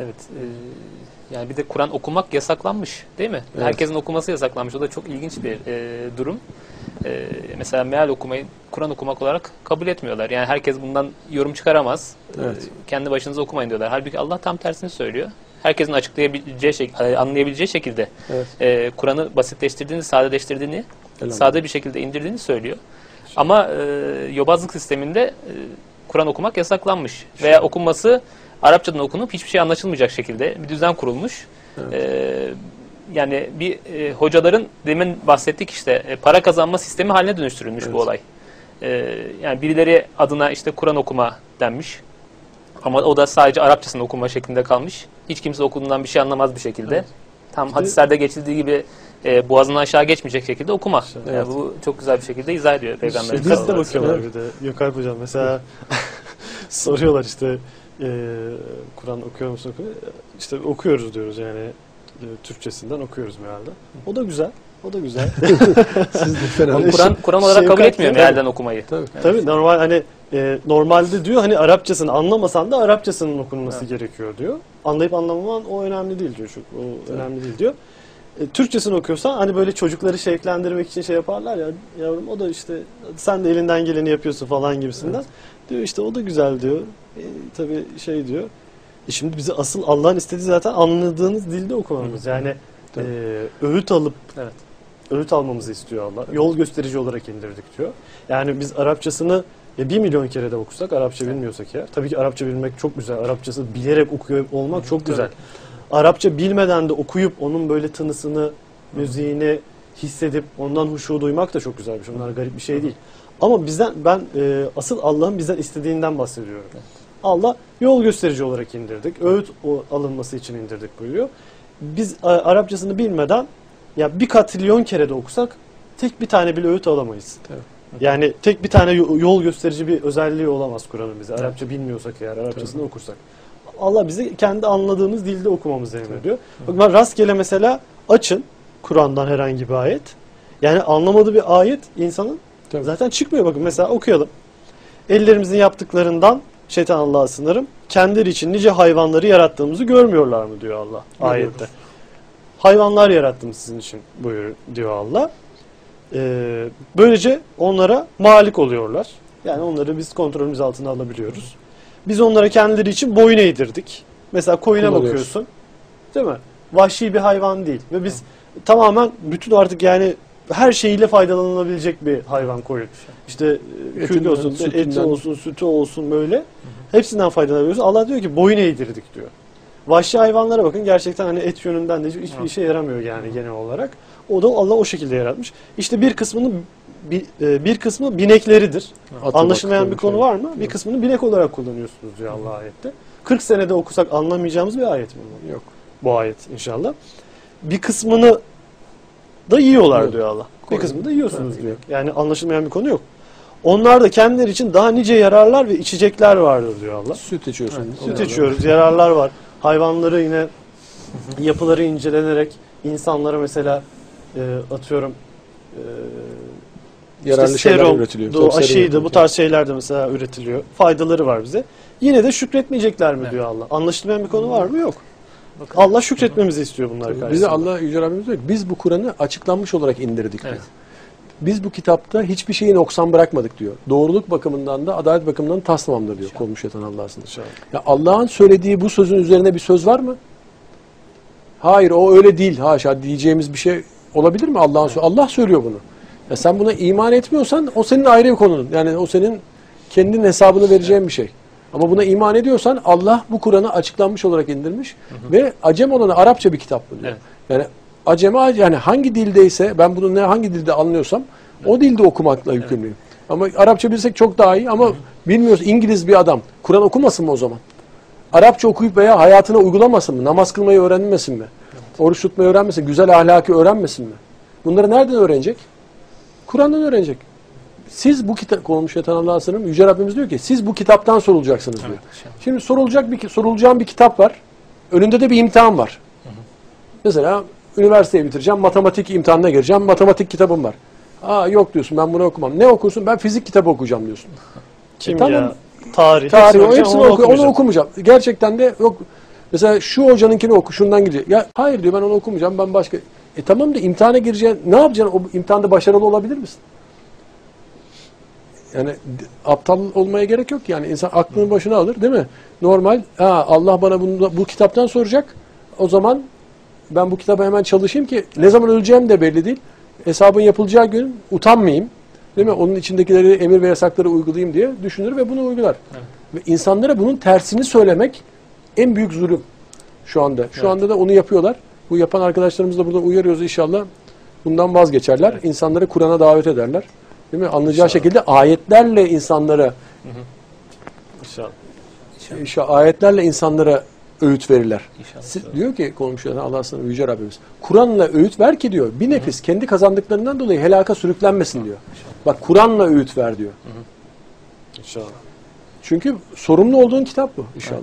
Evet. e, yani bir de Kur'an okumak yasaklanmış değil mi? Evet. Herkesin okuması yasaklanmış. O da çok ilginç bir e, durum. E, mesela meal okumayı Kur'an okumak olarak kabul etmiyorlar. Yani herkes bundan yorum çıkaramaz. Evet. E, kendi başınıza okumayın diyorlar. Halbuki Allah tam tersini söylüyor. Herkesin açıklayabileceği, e, anlayabileceği şekilde Evet. e, Kur'an'ı basitleştirdiğini, sadeleştirdiğini, Elhamdülillah. sade bir şekilde indirdiğini söylüyor. Ama e, yobazlık sisteminde e, Kur'an okumak yasaklanmış. Veya okunması Arapçadan okunup hiçbir şey anlaşılmayacak şekilde bir düzen kurulmuş. E, yani bir e, hocaların demin bahsettik işte e, para kazanma sistemi haline dönüştürülmüş Evet. bu olay. E, yani birileri adına işte Kur'an okuma denmiş. Ama o da sadece Arapçasını okuma şeklinde kalmış. Hiç kimse okuduğundan bir şey anlamaz bir şekilde. Evet. Tam İşte- hadislerde geçildiği gibi e, boğazından aşağı geçmeyecek şekilde okuma. Evet. Yani bu çok güzel bir şekilde izah ediyor Peygamberimiz. Biz de bakıyorlar bir de. Gökalp Hocam mesela soruyorlar işte e, Kur'an okuyor musun? Okuyor. İşte okuyoruz diyoruz yani e, Türkçesinden okuyoruz mealde. O da güzel. O da güzel. Siz de fena. Kur'an Kur'an olarak kabul Şefkat etmiyor değil mi? mealden okumayı. Tabii. Tabii normal hani e, normalde diyor hani Arapçasını anlamasan da Arapçasının okunması gerekiyor diyor. Anlayıp anlamaman o önemli değil diyor. Çok, o önemli değil diyor. E, Türkçesini okuyorsan hani böyle çocukları şevklendirmek için şey yaparlar ya yavrum o da işte sen de elinden geleni yapıyorsun falan gibisinden. Diyor işte o da güzel diyor. E, tabii şey diyor. E şimdi bizi asıl Allah'ın istediği zaten anladığınız dilde okumamız. Yani e, öğüt alıp Evet. öğüt almamızı istiyor Allah. Yol gösterici olarak indirdik diyor. Yani biz Arapçasını ya bir milyon kere de okusak, Arapça bilmiyorsak eğer. Tabii ki Arapça bilmek çok güzel. Arapçası bilerek okuyor olmak çok güzel. Arapça bilmeden de okuyup onun böyle tınısını, müziğini hissedip ondan huşu duymak da çok güzel bir şey. Bunlar garip bir şey değil. Ama bizden ben e, asıl Allah'ın bizden istediğinden bahsediyorum. Allah yol gösterici olarak indirdik. Öğüt alınması için indirdik buyuruyor. Biz a, Arapçasını bilmeden ya bir katrilyon kere de okusak tek bir tane bile öğüt alamayız. Tabii. Yani tek bir tane yo- yol gösterici bir özelliği olamaz Kur'an'ın bize. Arapça bilmiyorsak eğer Arapçasını okursak. Allah bizi kendi anladığımız dilde okumamızı emrediyor. Bakın ben rastgele mesela açın Kur'an'dan herhangi bir ayet. Yani anlamadığı bir ayet insanın Tabii. zaten çıkmıyor. Bakın mesela okuyalım. Ellerimizin yaptıklarından şeytan Allah'a sınırım. Kendileri için nice hayvanları yarattığımızı görmüyorlar mı diyor Allah ayette. Hayvanlar yarattım sizin için buyur diyor Allah. Ee, böylece onlara malik oluyorlar. Yani onları biz kontrolümüz altına alabiliyoruz. Biz onlara kendileri için boyun eğdirdik. Mesela koyuna bakıyorsun. Değil mi? Vahşi bir hayvan değil. Ve biz tamamen bütün artık yani her şeyiyle faydalanılabilecek bir hayvan koyun. İşte e, Etinden, olsun, eti sütünden. olsun, sütü olsun böyle. Hepsinden faydalanabiliyoruz. Allah diyor ki boyun eğdirdik diyor. Vahşi hayvanlara bakın gerçekten hani et yönünden de hiçbir işe yaramıyor yani genel olarak. O da Allah o şekilde yaratmış. İşte bir kısmının bir, e, bir kısmı binekleridir. Atı Anlaşılmayan bir konu tabii. var mı? Bir kısmını binek olarak kullanıyorsunuz diyor Allah ayette. 40 senede okusak anlamayacağımız bir ayet mi bu? Yok. Bu ayet inşallah. Bir kısmını da yiyorlar Yiyor. diyor Allah. Bir kısmını da yiyorsunuz Evet. diyor. Yani anlaşılmayan bir konu yok. Onlar da kendileri için daha nice yararlar ve içecekler vardır diyor Allah. Süt içiyorsun. Süt Onlarla. içiyoruz, yararlar var. Hayvanları yine yapıları incelenerek insanlara mesela e, atıyorum e, Yararlı işte şeyler serum, üretiliyor. serum aşıydı, bu tarz şeyler de mesela üretiliyor. Faydaları var bize. Yine de şükretmeyecekler mi Evet. diyor Allah. Anlaşılmayan bir konu var mı? Yok. Bakın. Allah şükretmemizi istiyor bunlar karşısında. Bize Allah Yüce Rabbimiz diyor ki biz bu Kur'an'ı açıklanmış olarak indirdik diyor. Evet. Biz bu kitapta hiçbir şeyi noksan bırakmadık diyor. Doğruluk bakımından da adalet bakımından da tas tamamdır diyor. Kolmuş yatan. İnşallah. Ya Allah'ın söylediği bu sözün üzerine bir söz var mı? Hayır o öyle değil haşa diyeceğimiz bir şey olabilir mi Allah'ın sö- Allah söylüyor bunu. Ya sen buna iman etmiyorsan o senin ayrı bir konun. Yani o senin kendin hesabını vereceğin bir şey. Ama buna iman ediyorsan Allah bu Kur'an'ı açıklanmış olarak indirmiş ve acem olanı Arapça bir kitap bu diyor. Evet. Yani aceme yani hangi dildeyse ben bunu ne hangi dilde anlıyorsam o dilde okumakla yükümlüyüm. Ama Arapça bilsek çok daha iyi ama bilmiyoruz İngiliz bir adam Kur'an okumasın mı o zaman? Arapça okuyup veya hayatına uygulamasın mı? Namaz kılmayı öğrenmesin mi? Oruç tutmayı öğrenmesin, güzel ahlakı öğrenmesin mi? Bunları nereden öğrenecek? Kur'an'dan öğrenecek. Siz bu kitap olmuş yatan Allah'a sınırım. Yüce Rabbimiz diyor ki siz bu kitaptan sorulacaksınız diyor. inşallah. Şimdi sorulacak bir sorulacağım bir kitap var. Önünde de bir imtihan var. Mesela üniversiteyi bitireceğim, matematik imtihanına gireceğim, matematik kitabım var. Aa yok diyorsun ben bunu okumam. Ne okursun? Ben fizik kitabı okuyacağım diyorsun. Kimya, tamam. tarih, Tarih o hepsini hepsini okuyacağım, oku, onu okumayacağım. Gerçekten de yok Mesela şu hocanınkini oku, şundan girecek. Ya hayır diyor ben onu okumayacağım, ben başka. E tamam da imtihana gireceksin. Ne yapacaksın? O imtihanda başarılı olabilir misin? Yani aptal olmaya gerek yok yani. insan aklını başına alır değil mi? Normal, ha, Allah bana bunu, bu kitaptan soracak. O zaman ben bu kitaba hemen çalışayım ki ne zaman öleceğim de belli değil. Hesabın yapılacağı gün utanmayayım. Değil mi? Onun içindekileri emir ve yasakları uygulayayım diye düşünür ve bunu uygular. Evet. Ve insanlara bunun tersini söylemek en büyük zulüm şu anda. Şu Evet. anda da onu yapıyorlar. Bu yapan arkadaşlarımızı da buradan uyarıyoruz inşallah. Bundan vazgeçerler. Evet. İnsanları Kur'an'a davet ederler. Değil mi? Anlayacağı İnşallah. şekilde ayetlerle insanlara İnşallah. işte ayetlerle insanlara öğüt verirler. İnşallah. Siz- diyor ki komşularına Allah sana yüce Rabbimiz. Kur'an'la öğüt ver ki diyor. Bir nefis kendi kazandıklarından dolayı helaka sürüklenmesin diyor. Bak Kur'an'la öğüt ver diyor. İnşallah. Çünkü sorumlu olduğun kitap bu inşallah.